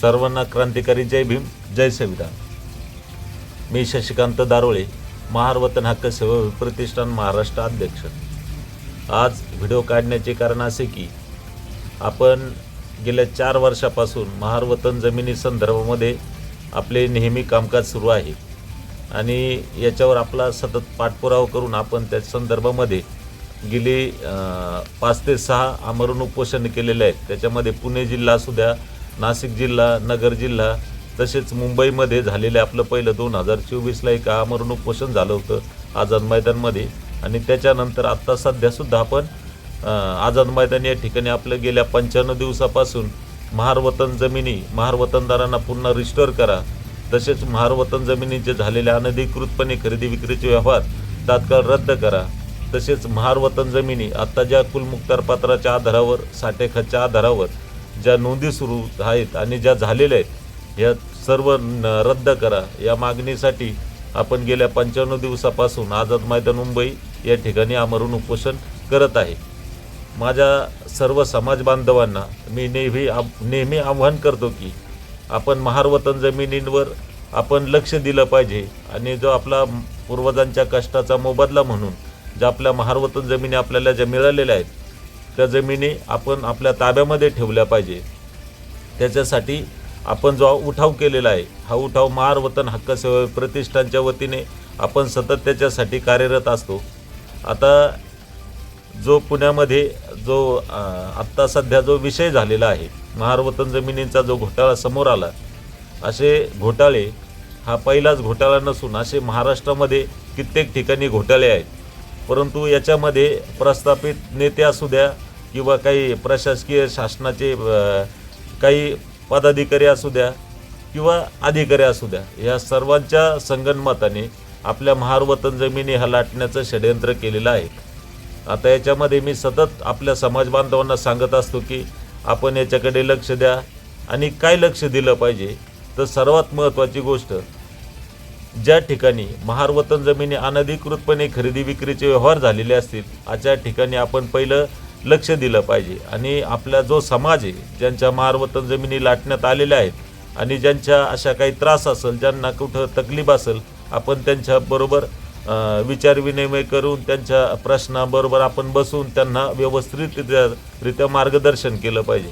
सर्वांना क्रांतिकारी जय भीम जय संविधान. मी शशिकांत दारोळे महारवतन हक्क सेवा प्रतिष्ठान महाराष्ट्र अध्यक्ष. आज व्हिडिओ काढण्याचे कारण असे की आपण गेल्या चार वर्षापासून महारवतन जमिनी संदर्भामध्ये आपले नेहमी कामकाज सुरू आहे. आणि याच्यावर आपला सतत पाठपुरावा करून आपण त्या संदर्भामध्ये गेली पाच ते सहा आमरण उपोषण केलेले आहेत. त्याच्यामध्ये पुणे जिल्हा असू द्या नाशिक जिल्हा नगर जिल्हा तसेच मुंबईमध्ये झालेलं आपलं पहिलं दोन हजार चोवीसला एक आमरण उपोषण झालं होतं आझाद मैदानमध्ये. आणि त्याच्यानंतर आत्ता सध्यासुद्धा आपण आझाद मैदान या ठिकाणी आपलं गेल्या पंच्याण्णव दिवसापासून महारवतन जमिनी महारवतनदारांना पुन्हा रिस्टोअर करा. तसेच महारवतन जमिनीचे झालेले अनधिकृतपणे खरेदी विक्रीचे व्यवहार तात्काळ रद्द करा. तसेच महारवतन जमिनी आत्ता ज्या कुलमुक्तार आधारावर साठेखतच्या आधारावर ज्या नोंदी सुरू आहेत आणि ज्या झालेल्या आहेत या सर्व न- रद्द करा. या मागणीसाठी आपण गेल्या पंच्याण्णव दिवसापासून आझाद मैदान मुंबई या ठिकाणी आमरून उपोषण करत आहे. माझ्या सर्व समाज बांधवांना मी नेहमी आ नेहमी आव्हान करतो की आपण महारवतन जमिनींवर आपण लक्ष दिलं पाहिजे आणि जो आपला पूर्वजांच्या कष्टाचा मोबदला म्हणून ज्या आपल्या महारवतन जमिनी आपल्याला ज्या मिळालेल्या आहेत त्या जमिनी आपण आपल्या ताब्यामध्ये ठेवल्या पाहिजे. त्याच्यासाठी आपण जो उठाव केलेला आहे हा उठाव महार वतन हक्क सेवा प्रतिष्ठानच्या वतीने आपण सतत त्याच्यासाठी कार्यरत असतो. आता जो पुण्यामध्ये जो आत्ता सध्या जो विषय झालेला आहे महार वतन जमिनींचा जो घोटाळा समोर आला असे घोटाळे हा पहिलाच घोटाळा नसून असे महाराष्ट्रामध्ये कित्येक ठिकाणी घोटाळे आहेत. परंतु याच्यामध्ये प्रस्थापित नेते असू द्या किंवा काही प्रशासकीय शासनाचे काही पदाधिकारी असू द्या किंवा अधिकारी असू द्या या सर्वांच्या संगणमताने आपल्या महारवतन जमिनी हा लाटण्याचं षडयंत्र केलेलं आहे. आता याच्यामध्ये मी सतत आपल्या समाज बांधवांना सांगत असतो की आपण याच्याकडे लक्ष द्या आणि काय लक्ष दिलं पाहिजे तर सर्वात महत्त्वाची गोष्ट ज्या ठिकाणी महारवतन जमिनी अनधिकृतपणे खरेदी विक्रीचे व्यवहार झालेले असतील अशा ठिकाणी आपण पहिलं लक्ष दिलं पाहिजे. आणि आपला जो समाज आहे ज्यांच्या मारवतन जमिनी लाटण्यात आलेल्या आहेत आणि ज्यांच्या अशा काही त्रास असेल ज्यांना कुठं तकलीफ असेल आपण त्यांच्याबरोबर अ, विचारविनिमय करून त्यांच्या प्रश्नाबरोबर आपण बसून त्यांना व्यवस्थितरित्या रित्या मार्गदर्शन केलं पाहिजे.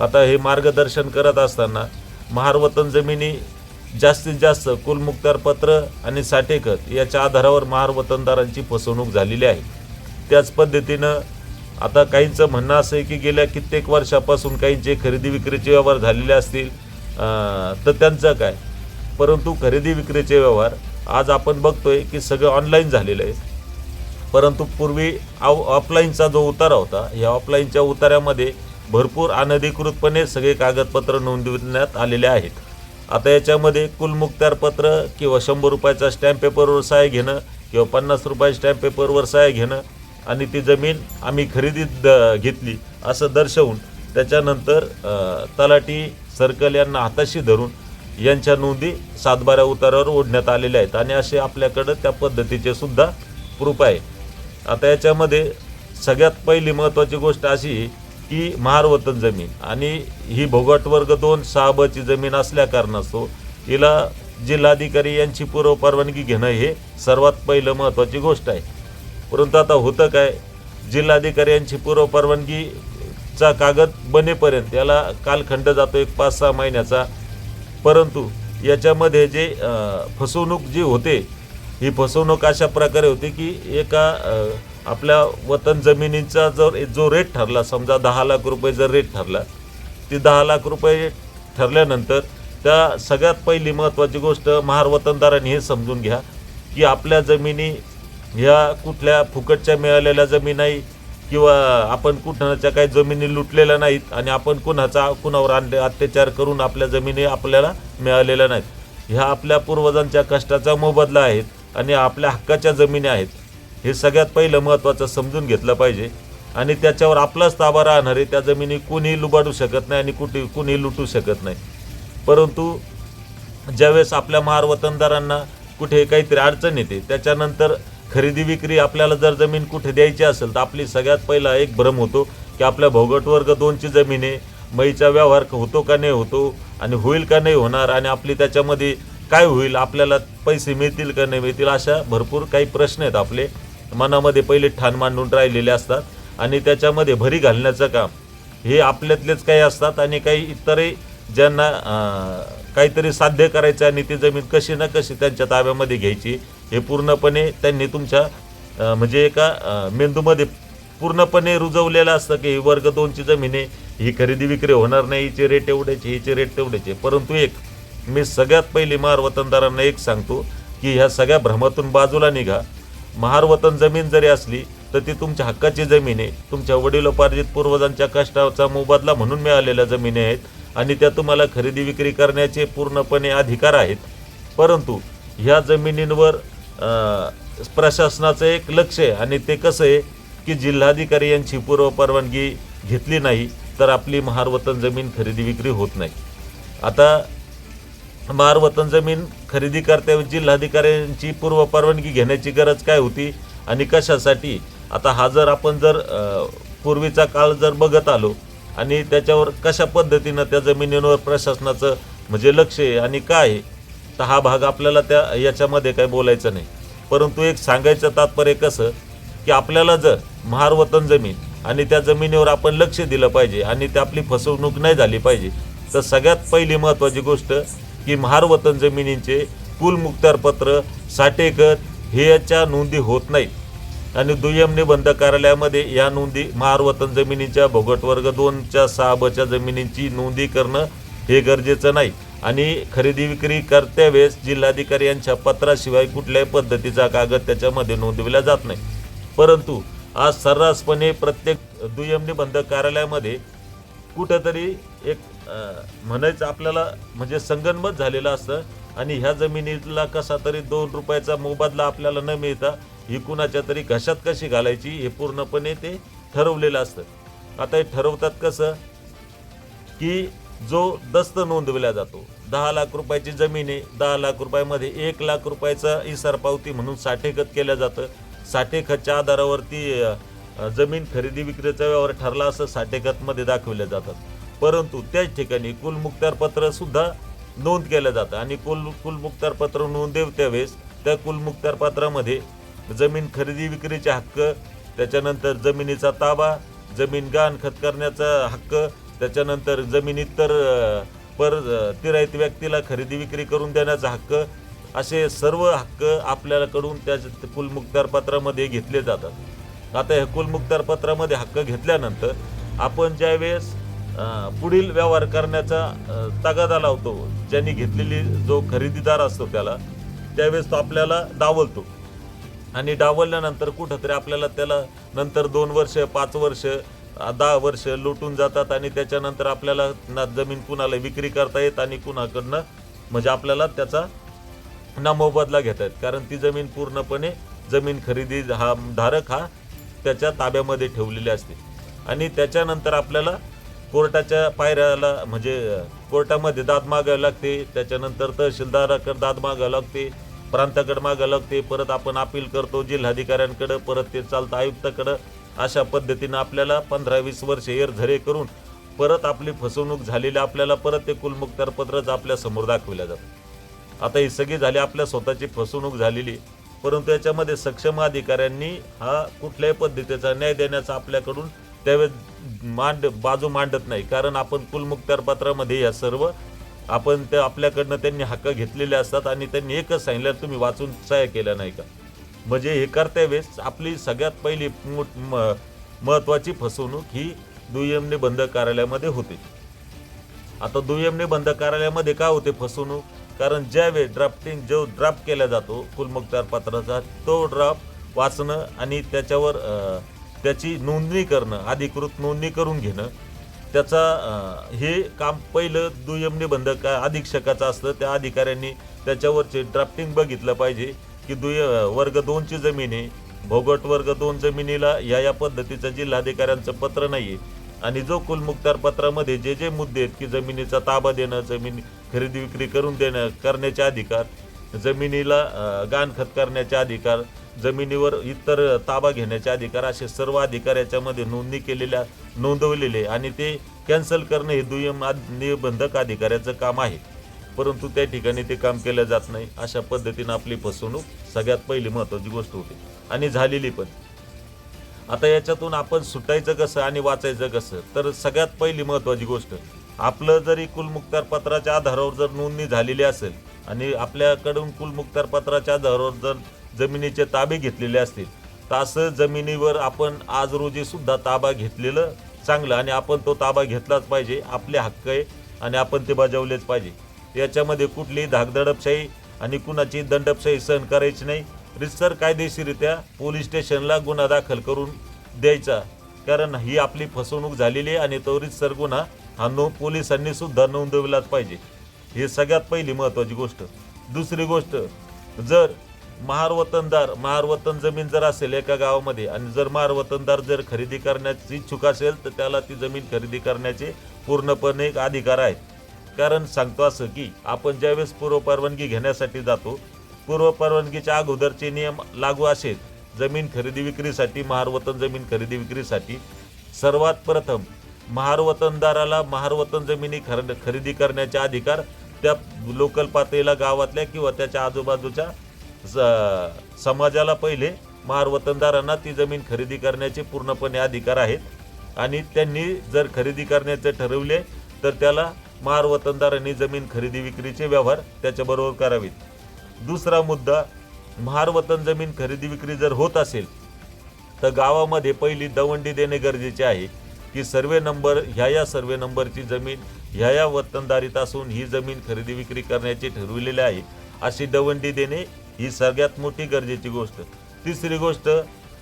आता हे मार्गदर्शन करत असताना महारवतन जमिनी जास्तीत जास्त कुलमुक्तार पत्र आणि साठेखत याच्या आधारावर महारवतनदारांची फसवणूक झालेली आहे. त्याच पद्धतीनं आता काहींचं म्हणणं असं आहे की गेल्या कित्येक वर्षापासून काहींचे खरेदी विक्रीचे व्यवहार झालेले असतील तर त्यांचं काय? परंतु खरेदी विक्रीचे व्यवहार आज आपण बघतोय की सगळं ऑनलाईन झालेलं आहे. परंतु पूर्वी ऑ ऑफलाईनचा जो उतारा होता या ऑफलाईनच्या उतार्यामध्ये भरपूर अनधिकृतपणे सगळे कागदपत्र नोंदविण्यात आलेले आहेत. आता याच्यामध्ये कुलमुक्त्यारपत्र किंवा शंभर रुपयाचा स्टॅम्प पेपरवर सहाय्य घेणं किंवा पन्नास रुपयाच्या स्टॅम्प पेपरवर सहाय्य घेणं आणि ती जमीन आम्ही खरेदीत द घेतली असं दर्शवून त्याच्यानंतर तलाठी सर्कल यांना हाताशी धरून यांच्या नोंदी सातबाऱ्या उतारावर ओढण्यात आलेल्या आहेत. आणि असे आपल्याकडं त्या पद्धतीचे सुद्धा प्रूफ आहे. आता याच्यामध्ये सगळ्यात पहिली महत्त्वाची गोष्ट अशी की महारवतन जमीन आणि ही भोगट वर्ग दोन सहाबची जमीन असल्या कारणास्तव हिला जिल्हाधिकारी यांची पूर्व परवानगी घेणं हे सर्वात पहिलं महत्त्वाची गोष्ट आहे. परंतु आता होतं काय? जिल्हाधिकारी यांची पूर्व परवानगीचा कागद बनेपर्यंत याला कालखंड जातो एक पाच सहा महिन्याचा. परंतु याच्यामध्ये जे फसवणूक जी होते ही फसवणूक अशा प्रकारे होती की एका आपल्या वतन जमिनीचा जर जो रेट ठरला समजा दहा लाख रुपये जर रेट ठरला ती दहा लाख रुपये ठरल्यानंतर त्या सगळ्यात पहिली महत्त्वाची गोष्ट महार वतनदारांनी हे समजून घ्या की आपल्या जमिनी ह्या कुठल्या फुकटच्या मिळालेल्या जमीन किंवा आपण कुणाच्या काही जमिनी लुटलेल्या नाहीत आणि आपण कुणाचा कुणावर आणले अत्याचार करून आपल्या जमिनी आपल्याला मिळालेल्या नाहीत. ह्या आपल्या पूर्वजांच्या कष्टाचा मोबदला आहेत आणि आपल्या हक्काच्या जमिनी आहेत. हे सगळ्यात पहिलं महत्त्वाचं समजून घेतलं पाहिजे. आणि त्याच्यावर आपलाच ताबा राहणारे त्या जमिनी कोणीही लुबाडू शकत नाही आणि कुठे कुणीही लुटू शकत नाही. परंतु ज्यावेळेस आपल्या महार वतनदारांना कुठे काहीतरी अडचण येते त्याच्यानंतर खरेदी विक्री आपल्याला जर जमीन कुठे द्यायची असेल तर आपली सगळ्यात पहिला एक भ्रम होतो की आपल्या भोगट वर्ग दोनची जमीन आहे मईचा व्यवहार होतो का नाही होतो आणि होईल का नाही होणार आणि आपली त्याच्यामध्ये काय होईल आपल्याला पैसे मिळतील का नाही मिळतील अशा भरपूर काही प्रश्न आहेत आपले. मनामध्ये पहिले ठाण मांडून राहिलेले असतात आणि त्याच्यामध्ये भरी घालण्याचं काम हे आपल्यातलेच काही असतात आणि काही इतरही ज्यांना काहीतरी साध्य करायचं आणि ती जमीन कशी ना कशी त्यांच्या ताब्यामध्ये घ्यायची हे पूर्णपणे त्यांनी तुमच्या म्हणजे एका मेंदूमध्ये पूर्णपणे रुजवलेलं असतं की ही वर्ग दोनची जमीन आहे ही खरेदी विक्री होणार नाही हिचे रेट एवढ्याचे हिचे रेट तेवढ्याचे. परंतु एक मी सगळ्यात पहिले महार वतनदारांना एक सांगतो की ह्या सगळ्या भ्रमातून बाजूला निघा. महार वतन जमीन जरी असली तर ती तुमच्या हक्काची जमीन आहे. तुमच्या वडिलोपार्जित पूर्वजांच्या कष्टाचा मोबदला म्हणून मिळालेल्या जमिनी आहेत आणि त्या तुम्हाला खरेदी विक्री करण्याचे पूर्णपणे अधिकार आहेत. परंतु ह्या जमिनींवर प्रशासनाचं एक लक्ष आहे आणि ते कसं आहे की जिल्हाधिकारी यांची पूर्व परवानगी घेतली नाही तर आपली महारवतन जमीन खरेदी विक्री होत नाही. आता महारवतन जमीन खरेदी करत्या जिल्हाधिकाऱ्यांची पूर्व परवानगी घेण्याची गरज काय होती आणि कशासाठी? आता हा जर आपण जर पूर्वीचा काळ जर बघत आलो आणि त्याच्यावर कशा पद्धतीनं त्या जमिनींवर प्रशासनाचं म्हणजे लक्ष आहे आणि काय आहे तर हा भाग आपल्याला त्या याच्यामध्ये काही बोलायचं नाही. परंतु एक सांगायचं तात्पर्य कसं की आपल्याला जर महारवतन जमीन आणि त्या जमिनीवर आपण लक्ष दिलं पाहिजे आणि त्या आपली फसवणूक नाही झाली पाहिजे तर सगळ्यात पहिली महत्त्वाची गोष्ट की महारवतन जमिनींचे कुलमुक्तारपत्र मुक्तारपत्र हे याच्या नोंदी होत नाहीत. आणि दुय्यम निबंध कार्यालयामध्ये या नोंदी महारवतन जमिनीच्या भोगट वर्ग दोनच्या सहा बच्या जमिनींची नोंदी करणं हे गरजेचं नाही. आणि खरेदी विक्री करत्या वेळेस जिल्हाधिकारी यांच्या पत्राशिवाय कुठल्याही पद्धतीचा कागद त्याच्यामध्ये नोंदविला जात नाही. परंतु आज सर्रासपणे प्रत्येक दुय्यम निबंध कार्यालयामध्ये कुठंतरी एक म्हणायचं आपल्याला म्हणजे संगनमत झालेलं असतं आणि ह्या जमिनीला कसा तरी दोन रुपयाचा मोबदला आपल्याला न मिळता ही कुणाच्या तरी घशात कशी घालायची हे पूर्णपणे ते ठरवलेलं असतं. आता हे ठरवतात कसं की जो दस्त नोंदविला जातो. दहा लाख रुपयाची जमीन आहे दहा लाख रुपयामध्ये एक लाख रुपयाचा इसार पावती म्हणून साठेखत केलं जातं. साठेखतच्या आधारावरती जमीन खरेदी विक्रीचा व्यवहार ठरला असं साठेखतमध्ये दाखवले जातात परंतु त्याच ठिकाणी कुलमुक्तारपत्रसुद्धा नोंद केलं जातं आणि कुल कुलमुक्तारपत्र मुक्तार पत्र नोंदव त्यावेळेस त्या कुलमुक्तारपत्रामध्ये पत्रामध्ये जमीन खरेदी विक्रीचे हक्क त्याच्यानंतर जमिनीचा ताबा जमीन गहाण खत करण्याचा हक्क त्याच्यानंतर जमिनीत तर पर तिरायत व्यक्तीला खरेदी विक्री करून देण्याचा हक्क असे सर्व हक्क आपल्याकडून त्या कुलमुक्तारपत्रामध्ये घेतले जातात. आता ह्या कुलमुक्तारपत्रामध्ये हक्क घेतल्यानंतर आपण ज्यावेळेस पुढील व्यवहार करण्याचा तगादा लावतो ज्यांनी घेतलेली जो खरेदीदार असतो त्याला त्यावेळेस तो आपल्याला डावलतो. आणि डावलल्यानंतर कुठंतरी आपल्याला त्याला नंतर दोन वर्ष पाच वर्ष दहा वर्ष लुटून जातात आणि त्याच्यानंतर आपल्याला ना जमीन कुणाला विक्री करता येत आणि कुणाकडनं म्हणजे आपल्याला त्याचा ना मोबदला घेता येत. कारण ती जमीन पूर्णपणे जमीन खरेदी हा धारक हा त्याच्या ताब्यामध्ये ठेवलेली असते. आणि त्याच्यानंतर आपल्याला कोर्टाच्या पायऱ्याला म्हणजे कोर्टामध्ये दाद मागावी लागते. त्याच्यानंतर तहसीलदाराकडे दाद मागावी लागते. प्रांताकडे मागावं लागते. परत आपण अपील करतो जिल्हाधिकाऱ्यांकडं परत ते चालतं आयुक्ताकडं. अशा पद्धतीनं आपल्याला पंधरा वीस वर्ष एरझरे करून परत आपली फसवणूक झालेली आपल्याला परत ते कुलमुक्तार पत्रच आपल्यासमोर दाखविल्या जातं आता ही सगळी झाली आपल्या स्वतःची फसवणूक झालेली परंतु याच्यामध्ये सक्षम अधिकाऱ्यांनी हा कुठल्याही पद्धतीचा न्याय देण्याचा आपल्याकडून त्यावेळेस मांड बाजू मांडत नाही. कारण आपण कुलमुक्तार पत्रामध्ये या सर्व आपण ते आपल्याकडनं त्यांनी हक्क घेतलेले असतात आणि त्यांनी एकच सांगितलं तुम्ही वाचून सहाय्य केलं नाही का? म्हणजे हे करत्या वेळेस आपली सगळ्यात पहिली मोठ- म- महत्त्वाची फसवणूक ही दुय्यम बंद कार्यालयामध्ये होते. आता दुय्यम बंद कार्यालयामध्ये का होते फसवणूक? कारण ज्यावेळी ड्राफ्टिंग जो ड्राफ्ट केला जातो कुलमुक्तार पत्राचा तो ड्राफ्ट वाचणं आणि त्याच्यावर त्याची नोंदणी करणं अधिकृत नोंदणी करून घेणं त्याचा हे काम पहिलं दुय्यम निबंध का अधीक्षकाचं असतं त्या अधिकाऱ्यांनी त्याच्यावरचे ड्राफ्टिंग बघितलं पाहिजे. की दुय वर्ग दोनची जमीन आहे. भोगट वर्ग दोन जमिनीला या या पद्धतीचं जिल्हाधिकाऱ्यांचं पत्र नाही आहे आणि जो कुलमुक्तार पत्रामध्ये जे जे मुद्दे आहेत की जमिनीचा ताबा देणं जमीन खरेदी विक्री करून देणं करण्याचे अधिकार जमिनीला गाणखत करण्याचे अधिकार जमिनीवर इतर ताबा घेण्याचे अधिकार असे सर्व अधिकार याच्यामध्ये नोंदणी केलेल्या नोंदवलेले आणि ते कॅन्सल करणे हे दुय्यम निबंधक अधिकाऱ्याचं काम आहे. परंतु त्या ठिकाणी ते काम केलं जात नाही. अशा पद्धतीनं आपली फसवणूक सगळ्यात पहिली महत्त्वाची गोष्ट होती. आणि झालेली पण. आता याच्यातून आपण सुटायचं कसं आणि वाचायचं कसं? तर सगळ्यात पहिली महत्त्वाची गोष्ट आपलं जरी कुलमुक्तार पत्राच्या आधारावर जर नोंदणी झालेली असेल आणि आपल्याकडून कुलमुक्तार पत्राच्या आधारावर जर जमिनीचे ताबे घेतलेले असतील तर असं जमिनीवर आपण आज रोजी सुद्धा ताबा घेतलेलं चांगलं आणि आपण तो ताबा घेतलाच पाहिजे. आपले हक्क आहे आणि आपण ते बजावलेच पाहिजे. याच्यामध्ये कुठलीही धाकधडपशाही आणि कुणाची दंडपशाही सहन करायची नाही. रितसर कायदेशीरित्या पोलीस स्टेशनला गुन्हा दाखल करून द्यायचा. कारण ही आपली फसवणूक झालेली आहे आणि तो रितसर गुन्हा हा नो पोलिसांनी सुद्धा नोंदविलाच पाहिजे. हे सगळ्यात पहिली महत्त्वाची गोष्ट. दुसरी गोष्ट जर महारवतनदार महारवतन जमीन जर असेल एका गावामध्ये आणि जर महारवतनदार जर खरेदी करण्याची इच्छुक असेल तर त्याला ती जमीन खरेदी करण्याचे पूर्णपणे एक अधिकार आहेत. कारण सांगतो असं की आपण ज्यावेळेस पूर्व परवानगी घेण्यासाठी जातो पूर्व परवानगीच्या अगोदरचे नियम लागू असेल जमीन खरेदी विक्रीसाठी महारवतन जमीन खरेदी विक्रीसाठी सर्वात प्रथम महारवतनदाराला महारवतन जमिनी खर खरेदी करण्याचे अधिकार त्या लोकल पातळीला गावातल्या किंवा त्याच्या आजूबाजूच्या स- समाजाला पहिले महारवतनदारांना ती जमीन खरेदी करण्याचे पूर्णपणे अधिकार आहेत. आणि त्यांनी जर खरेदी करण्याचे ठरवले तर त्याला महार वतनदारांनी जमीन खरेदी विक्रीचे व्यवहार त्याच्याबरोबर करावेत. दुसरा मुद्दा महार वतन जमीन खरेदी विक्री जर होत असेल तर गावामध्ये पहिली दवंडी देणे गरजेचे आहे की सर्वे नंबर ह्या या सर्वे नंबरची जमीन ह्या या वतनदारीत असून ही जमीन खरेदी विक्री करण्याचे ठरविलेले आहे अशी दवंडी देणे ही सगळ्यात मोठी गरजेची गोष्ट. तिसरी गोष्ट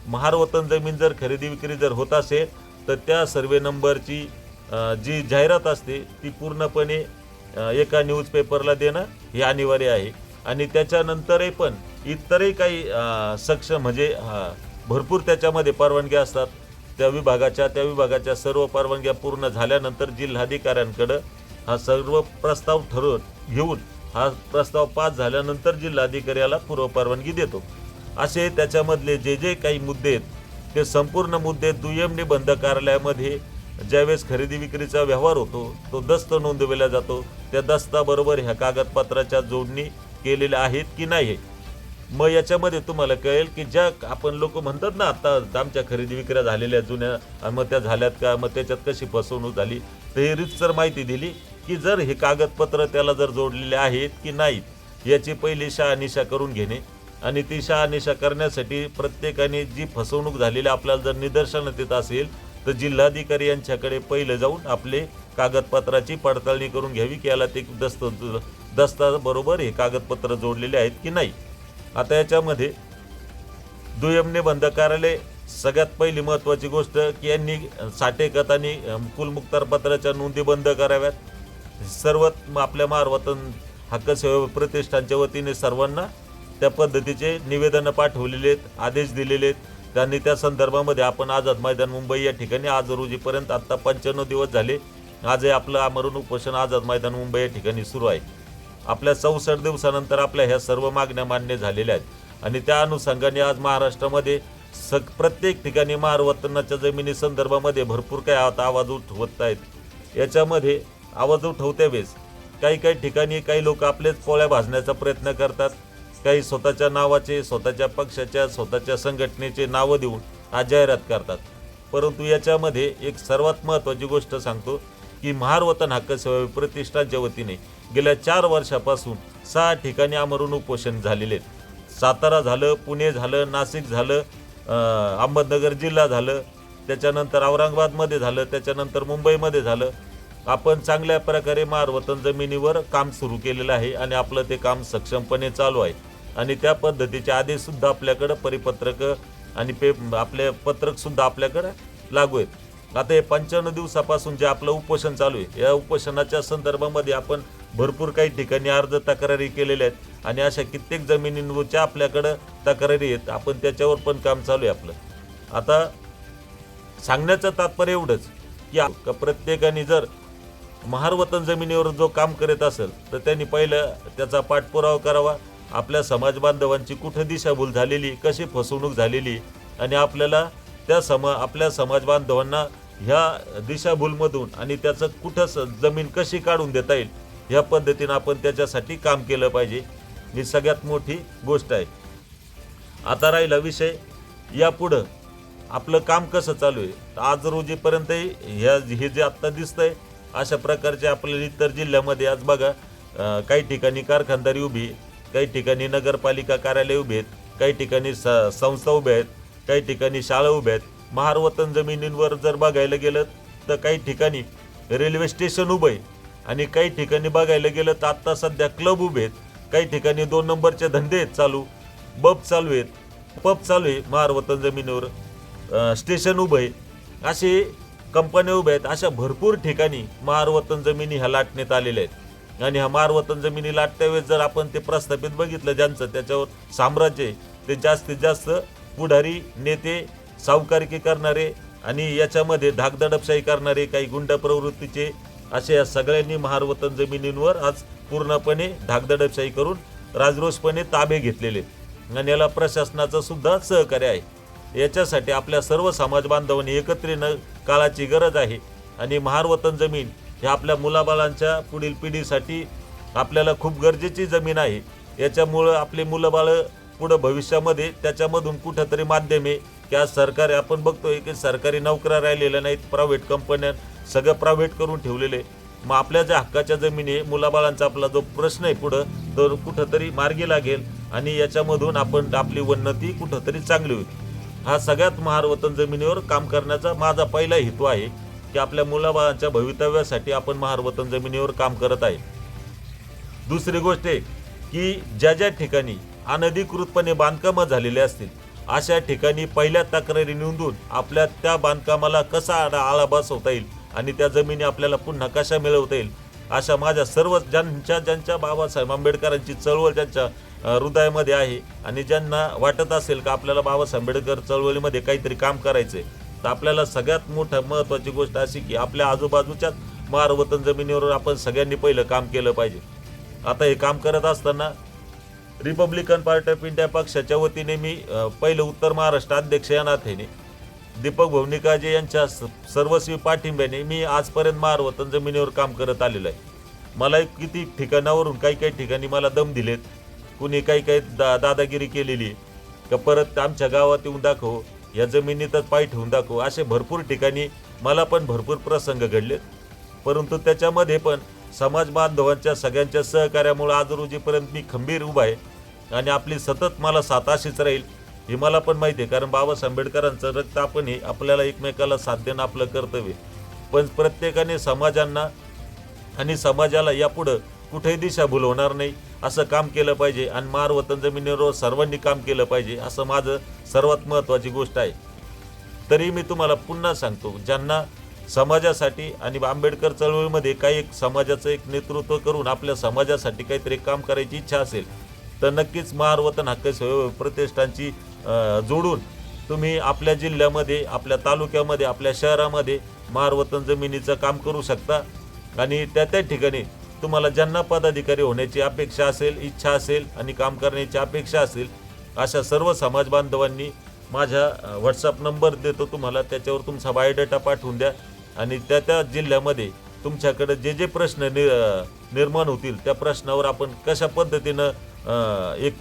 महार वतन जमीन जर खरेदी विक्री जर होत असेल तर त्या सर्वे नंबरची जी जाहिरात असते ती पूर्णपणे एका न्यूजपेपरला देणं हे अनिवार्य आहे. आणि त्याच्यानंतरही पण इतरही काही सक्षम म्हणजे भरपूर त्याच्यामध्ये परवानग्या असतात. त्या विभागाच्या त्या विभागाच्या सर्व परवानग्या पूर्ण झाल्यानंतर जिल्हाधिकाऱ्यांकडं हा सर्व प्रस्ताव ठरवून घेऊन हा प्रस्ताव पास झाल्यानंतर जिल्हाधिकाऱ्याला पूर्व परवानगी देतो. असे त्याच्यामधले जे जे काही मुद्दे आहेत ते संपूर्ण मुद्दे दुय्यम निबंध कार्यालयामध्ये ज्यावेळेस खरेदी विक्रीचा व्यवहार होतो तो दस्त नोंदविला जातो. त्या दस्ताबरोबर ह्या कागदपत्राच्या जोडणी केलेल्या आहेत की नाही मग याच्यामध्ये तुम्हाला कळेल की ज्या आपण लोक म्हणतात ना आता आमच्या खरेदी विक्र्या झालेल्या जुन्या मग त्या झाल्यात का मग त्याच्यात कशी फसवणूक झाली तर ही रितसर माहिती दिली की जर हे कागदपत्र त्याला जर जोडलेले आहेत की नाहीत याची पहिली शहानिशा करून घेणे. आणि ती शहानिशा करण्यासाठी प्रत्येकाने जी फसवणूक झालेली आपल्याला जर निदर्शनात येत असेल तर जिल्हाधिकारी यांच्याकडे पहिलं जाऊन आपले कागदपत्राची पडताळणी करून घ्यावी की याला ते दस्त दस्ताबरोबर हे कागदपत्र जोडलेले आहेत की नाही. आता याच्यामध्ये दुय्यमने बंद कार्यालय सगळ्यात पहिली महत्त्वाची गोष्ट की यांनी साठे खत आणि कुलमुक्तार पत्राच्या नोंदी बंद कराव्यात. सर्व आपल्या मारवतन हक्क सेवा प्रतिष्ठानच्या वतीने सर्वांना त्या पद्धतीचे निवेदनं पाठवलेले आहेत आदेश दिलेले आहेत. त्यांनी त्या संदर्भामध्ये आपण आझाद मैदान मुंबई या ठिकाणी आज रोजीपर्यंत आत्ता पंच्याण्णव दिवस झाले. आजही आपलं आमरण उपोषण आझाद मैदान मुंबई या ठिकाणी सुरू आहे. आपल्या चौसष्ट दिवसानंतर आपल्या ह्या सर्व मागण्या मान्य झालेल्या आहेत. आणि त्या अनुषंगाने आज महाराष्ट्रामध्ये सग प्रत्येक ठिकाणी महारवतनाच्या जमिनी संदर्भामध्ये भरपूर काही आता आवाज उठवत आहेत. याच्यामध्ये आवाज उठवत्या वेळेस काही काही ठिकाणी काही लोक आपलेच पोळ्या भाजण्याचा प्रयत्न करतात. काही स्वतःच्या नावाचे स्वतःच्या पक्षाच्या स्वतःच्या संघटनेचे नावं देऊन आज जाहिरात करतात. परंतु याच्यामध्ये एक सर्वात महत्त्वाची गोष्ट सांगतो की महारवतन हक्क सेवा प्रतिष्ठानच्या वतीने गेल्या चार वर्षापासून सहा ठिकाणी आमरून उपोषण झालेले आहेत. सातारा झालं पुणे झालं नाशिक झालं अहमदनगर जिल्हा झालं त्याच्यानंतर औरंगाबादमध्ये झालं त्याच्यानंतर मुंबईमध्ये झालं. आपण चांगल्या प्रकारे मारवतन जमिनीवर काम सुरू केलेलं आहे आणि आपलं ते काम सक्षमपणे चालू आहे. आणि त्या पद्धतीचे आदेशसुद्धा आपल्याकडं परिपत्रकं आणि पे आपले पत्रकसुद्धा आपल्याकडं लागू आहेत. आता हे पंच्याण्णव दिवसापासून जे आपलं उपोषण चालू आहे या उपोषणाच्या संदर्भामध्ये आपण भरपूर काही ठिकाणी अर्ज तक्रारी केलेल्या आहेत आणि अशा कित्येक जमिनींवरच्या आपल्याकडं तक्रारी आहेत. आपण त्याच्यावर पण काम चालू आहे आपलं. आता सांगण्याचं तात्पर्य एवढंच की आप- प्रत्येकाने जर महारवतन जमिनीवर जो काम करत असेल तर त्यांनी पहिलं त्याचा पाठपुरावा करावा आपल्या समाजबांधवांची कुठं दिशाभूल झालेली कशी फसवणूक झालेली आणि आपल्याला त्या सम आपल्या समाजबांधवांना ह्या दिशाभूलमधून आणि त्याचं कुठं स जमीन कशी काढून देता येईल ह्या पद्धतीनं आपण त्याच्यासाठी काम केलं पाहिजे. ही सगळ्यात मोठी गोष्ट आहे. आता राहिला विषय यापुढं आपलं काम कसं चालू आहे? आज रोजीपर्यंत ह्या हे जे आत्ता दिसतंय अशा प्रकारचे आपल्या इतर जिल्ह्यामध्ये आज बघा काही ठिकाणी कारखानदारी उभी आहे, काही ठिकाणी नगरपालिका कार्यालय उभे आहेत काही ठिकाणी स संस्था उभ्या आहेत काही ठिकाणी शाळा उभ्या आहेत. महारवतन जमिनींवर जर बघायला गेलं तर काही ठिकाणी रेल्वे स्टेशन उभं आहे आणि काही ठिकाणी बघायला गेलं तर आत्ता सध्या क्लब उभे आहेत. काही ठिकाणी दोन नंबरचे धंदे आहेत चालू बब चालू आहेत. पब चालू आहे महारवतन जमिनीवर. स्टेशन उभं आहे. असे कंपन्या उभ्या आहेत. अशा भरपूर ठिकाणी महारवतन जमिनी ह्या लाटण्यात आलेल्या आहेत. आणि ह्या मारवतन जमिनीला जमिनी जर आपण ते प्रस्थापित बघितलं ज्यांचं त्याच्यावर साम्राज्य आहे ते जास्तीत जास्त पुढारी नेते सावकारकी करणारे आणि याच्यामध्ये धाकदडपशाही करणारे काही गुंड प्रवृत्तीचे असे या सगळ्यांनी महारवतन जमिनींवर आज पूर्णपणे धाकदडपशाही करून राजरोषपणे ताबे घेतलेले आणि याला प्रशासनाचं सुद्धा सहकार्य आहे. याच्यासाठी आपल्या सर्व समाज बांधवांनी एकत्रीनं काळाची गरज आहे. आणि महारवतन जमीन हे आपल्या मुलाबाळांच्या पुढील पिढीसाठी आपल्याला खूप गरजेची जमीन आहे. याच्यामुळं आपले मुलंबाळं पुढं भविष्यामध्ये त्याच्यामधून कुठंतरी माध्यम आहे की आज सरकार आपण बघतोय की सरकारी नोकऱ्या राहिलेल्या नाहीत प्रायव्हेट कंपन्या सगळं प्रायव्हेट करून ठेवलेले मग आपल्या ज्या हक्काच्या जमिनी आहे मुलाबाळांचा आपला जो प्रश्न आहे पुढं तर कुठंतरी मार्गी लागेल आणि याच्यामधून आपण आपली उन्नती कुठंतरी चांगली होईल. हा सगळ्यात महारवतन जमिनीवर काम करण्याचा माझा पहिला हेतू आहे. की आपल्या मुलाबाळांच्या भवितव्यासाठी आपण महारवतन जमिनीवर काम करत आहे. दुसरी गोष्ट आहे की ज्या ज्या ठिकाणी अनधिकृतपणे बांधकामं झालेली असतील अशा ठिकाणी पहिल्या तक्रारी नोंदवून आपल्या त्या बांधकामाला कसा आळा आळा बसवता येईल आणि त्या जमिनी आपल्याला पुन्हा कशा मिळवता येईल अशा माझ्या सर्व ज्यांच्या ज्यांच्या बाबासाहेब आंबेडकरांची चळवळ ज्यांच्या हृदयामध्ये आहे आणि ज्यांना वाटत असेल का आपल्याला बाबासाहेब आंबेडकर चळवळीमध्ये काहीतरी काम करायचं आहे तर आपल्याला सगळ्यात मोठं महत्त्वाची गोष्ट अशी की आपल्या आजूबाजूच्याच मारवतन जमिनीवर आपण सगळ्यांनी पहिलं काम केलं पाहिजे. आता हे काम करत असताना रिपब्लिकन पार्टी ऑफ इंडिया पक्षाच्या वतीने मी पहिलं उत्तर महाराष्ट्र अध्यक्ष या नाथेने दीपक भवनिकाजे यांच्या स- सर्वस्वी पाठिंब्याने मी आजपर्यंत मारवतन जमिनीवर काम करत आलेलो आहे. मला किती ठिकाणावरून काही काही ठिकाणी मला दम दिलेत. कुणी काही काही दा दादागिरी केलेली का परत आमच्या गावात येऊन दाखव. या जमिनीतच पाय ठेवून दाखव. असे भरपूर ठिकाणी मला पण भरपूर प्रसंग घडलेत. परंतु त्याच्यामध्ये पण समाज बांधवांच्या सगळ्यांच्या सहकार्यामुळे आज रोजीपर्यंत मी खंबीर उभा आहे. आणि आपली सतत मला साथ अशीच राहील हे मला पण माहिती आहे. कारण बाबासाहेब आंबेडकरांचं रक्त आपण हे आपल्याला एकमेकाला साथ देणं आपलं कर्तव्य पण प्रत्येकाने समाजांना आणि समाजाला यापुढं कुठेही दिशा होणार नाही. असं काम केलं पाहिजे आणि मार वतन जमिनीवर सर्वांनी काम केलं पाहिजे असं माझं सर्वात महत्त्वाची गोष्ट आहे. तरी मी तुम्हाला पुन्हा सांगतो ज्यांना समाजासाठी आणि आंबेडकर चळवळीमध्ये काही एक समाजाचं एक नेतृत्व करून आपल्या समाजासाठी काहीतरी काम करायची इच्छा असेल तर नक्कीच महार वतन हक्क सेवा प्रतिष्ठानची जोडून तुम्ही आपल्या जिल्ह्यामध्ये आपल्या तालुक्यामध्ये आपल्या शहरामध्ये महार वतन जमिनीचं काम करू शकता. आणि त्या त्या ठिकाणी तुम्हाला ज्यांना पदाधिकारी होण्याची अपेक्षा असेल इच्छा असेल आणि काम करण्याची अपेक्षा असेल अशा सर्व समाज बांधवांनी माझ्या व्हॉट्सअप नंबर देतो तुम्हाला. त्याच्यावर तुमचा बायोडेटा पाठवून द्या. आणि त्या त्या जिल्ह्यामध्ये तुमच्याकडे जे जे प्रश्न नि निर्माण होतील त्या प्रश्नावर आपण कशा पद्धतीनं एक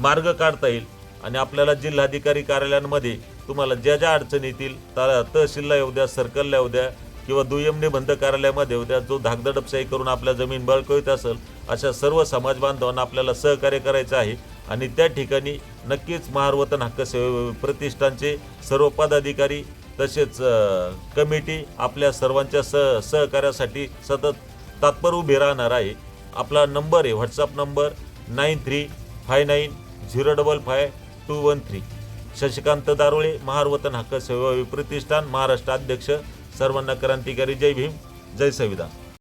मार्ग काढता येईल आणि आपल्याला जिल्हाधिकारी कार्यालयांमध्ये तुम्हाला ज्या ज्या अडचणी येतील त्या तहसीलला येऊ द्या सर्कलला येऊ द्या किंवा दुय्यमने बंद कार्यालयामध्ये उद्या जो धाकधडपशाही करून आपल्या जमीन बळकवित असेल अशा सर्व समाज बांधवांना आपल्याला सहकार्य करायचं आहे. आणि त्या ठिकाणी नक्कीच महारवतन हक्क सेवे प्रतिष्ठानचे सर्व पदाधिकारी तसेच कमिटी आपल्या सर्वांच्या सह सहकार्यासाठी सतत तात्पर उभे राहणार आहे. आपला नंबर आहे WhatsApp number nine three five nine zero double five two one three. Shashikant Darole महारवतन हक्क सेवा प्रतिष्ठान महाराष्ट्र अध्यक्ष. सर्वांना क्रांतिकारी जय भीम जय संविधान.